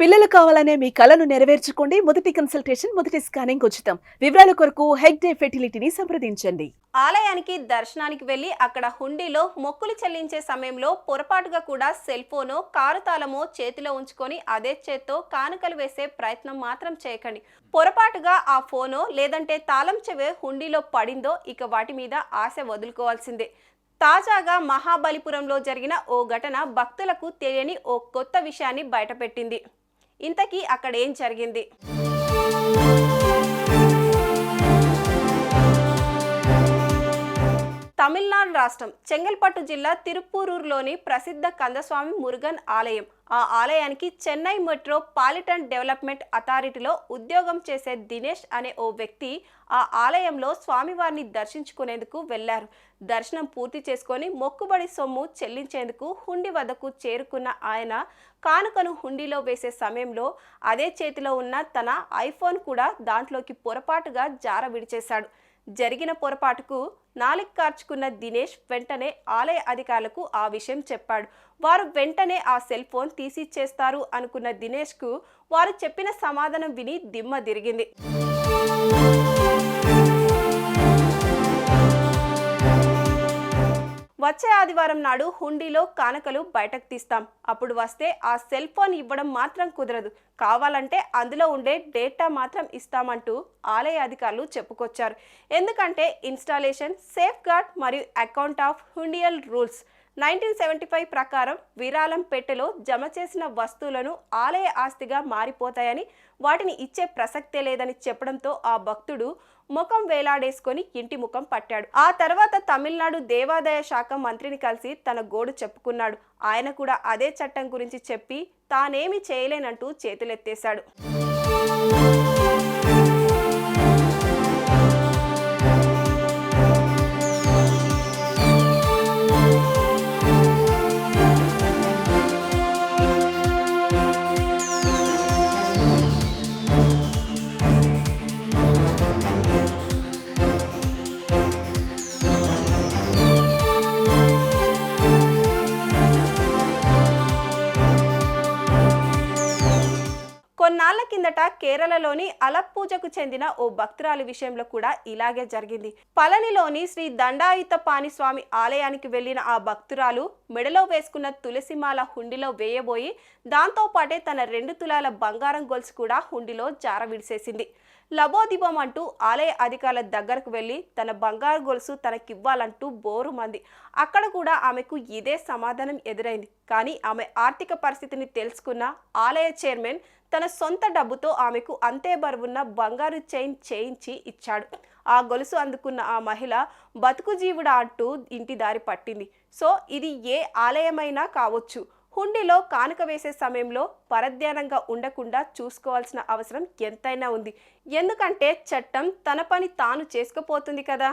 పిల్లలు కావాలనే మీ కలను నెరవేర్చుకోండి. మొదటి కన్సల్టేషన్ మొదటి స్కానింగ్ ఉచితం. వివరాల కొరకు హెగ్ డే ఫెర్టిలిటీని సంప్రదించండి. ఆలయానికి దర్శనానికి వెళ్ళి అక్కడ హుండీలో మొక్కులు చెల్లించే సమయంలో పొరపాటుగా కూడా సెల్ ఫోనో కారు తాళమో చేతిలో ఉంచుకొని అదే చేత్తో కానుకలు వేసే ప్రయత్నం మాత్రం చేయకండి. పొరపాటుగా ఆ ఫోనో లేదంటే తాళం చెవే హుండీలో పడిందో ఇక వాటి మీద ఆశ వదులుకోవాల్సిందే. తాజాగా మహాబలిపురంలో జరిగిన ఓ ఘటన భక్తులకు తెలియని ఓ కొత్త విషయాన్ని బయటపెట్టింది. ఇంతకీ అక్కడ ఏం జరిగింది? తమిళనాడు రాష్ట్రం చెంగల్పట్టు జిల్లా తిరుప్పూరూరులోని ప్రసిద్ధ కందస్వామి మురుగన్ ఆలయం. ఆ ఆలయానికి చెన్నై మెట్రో పాలిటన్ డెవలప్మెంట్ అథారిటీలో ఉద్యోగం చేసే దినేష్ అనే ఓ వ్యక్తి ఆ ఆలయంలో స్వామివారిని దర్శించుకునేందుకు వెళ్ళారు దర్శనం పూర్తి చేసుకొని మొక్కుబడి సొమ్ము చెల్లించేందుకు హుండీ వద్దకు చేరుకున్న ఆయన కానుకను హుండీలో వేసే సమయంలో అదే చేతిలో ఉన్న తన ఐఫోన్ కూడా దాంట్లోకి పొరపాటుగా జార విడిచేశాడు జరిగిన పొరపాటుకు నాలిక్ కార్చుకున్న దినేష్ వెంటనే ఆలయ అధికారులకు ఆ విషయం చెప్పాడు. వారు వెంటనే ఆ సెల్ ఫోన్ తీసిచ్చేస్తారు అనుకున్న దినేష్కు వారు చెప్పిన సమాధానం విని దిమ్మ తిరిగింది. వచ్చే ఆదివారం నాడు హుండీలో కానకలు బయటకు తీస్తాం. అప్పుడు వస్తే ఆ సెల్ ఫోన్ ఇవ్వడం మాత్రం కుదరదు. కావాలంటే అందులో ఉండే డేటా మాత్రం ఇస్తామంటూ ఆలయ అధికారులు చెప్పుకొచ్చారు. ఎందుకంటే ఇన్స్టాలేషన్ సేఫ్ గార్డ్ మరియు account of hundial rules nineteen seventy five ప్రకారం విరాళం పెట్టెలో జమ చేసిన వస్తువులను ఆలయ ఆస్తిగా మారిపోతాయని వాటిని ఇచ్చే ప్రసక్తే లేదని చెప్పడంతో ఆ భక్తుడు ముఖం వేలాడేసుకొని ఇంటి ముఖం పట్టాడు. ఆ తర్వాత తమిళనాడు దేవాదాయ శాఖ మంత్రిని కలిసి తన గోడు చెప్పుకున్నాడు. ఆయన కూడా అదే చట్టం గురించి చెప్పి తానేమి చేయలేనంటూ చేతులెత్తేశాడు. కొన్నాళ్ళ కిందట కేరళలోని అలప్పూజకు చెందిన ఓ భక్తురాలి విషయంలో కూడా ఇలాగే జరిగింది. పళనిలోని శ్రీ దండాయుత పాని స్వామి ఆలయానికి వెళ్ళిన ఆ భక్తురాలు మెడలో వేసుకున్న తులసిమాల హుండిలో వేయబోయి దాంతో పాటే తన రెండు తులాల బంగారం గొలుసు కూడా హుండిలో జార విడిసేసింది లబోదిబం అంటూ ఆలయ అధికారుల దగ్గరకు వెళ్ళి తన బంగారు గొలుసు తనకివ్వాలంటూ బోరు మంది. అక్కడ కూడా ఆమెకు ఇదే సమాధానం ఎదురైంది. కానీ ఆమె ఆర్థిక పరిస్థితిని తెలుసుకున్న ఆలయ చైర్మన్ తన సొంత డబ్బుతో ఆమెకు అంతే బరువున్న బంగారు చైన్ చేయించి ఇచ్చాడు. ఆ గొలుసు అందుకున్న ఆ మహిళ బతుకు జీవుడా అంటూ ఇంటి దారి పట్టింది. సో ఇది ఏ ఆలయమైనా కావచ్చు. హుండీలో కానుక వేసే సమయంలో పరధ్యానంగా ఉండకుండా చూసుకోవాల్సిన అవసరం ఎంతైనా ఉంది. ఎందుకంటే చట్టం తన పని తాను చేసుకుపోతుంది కదా.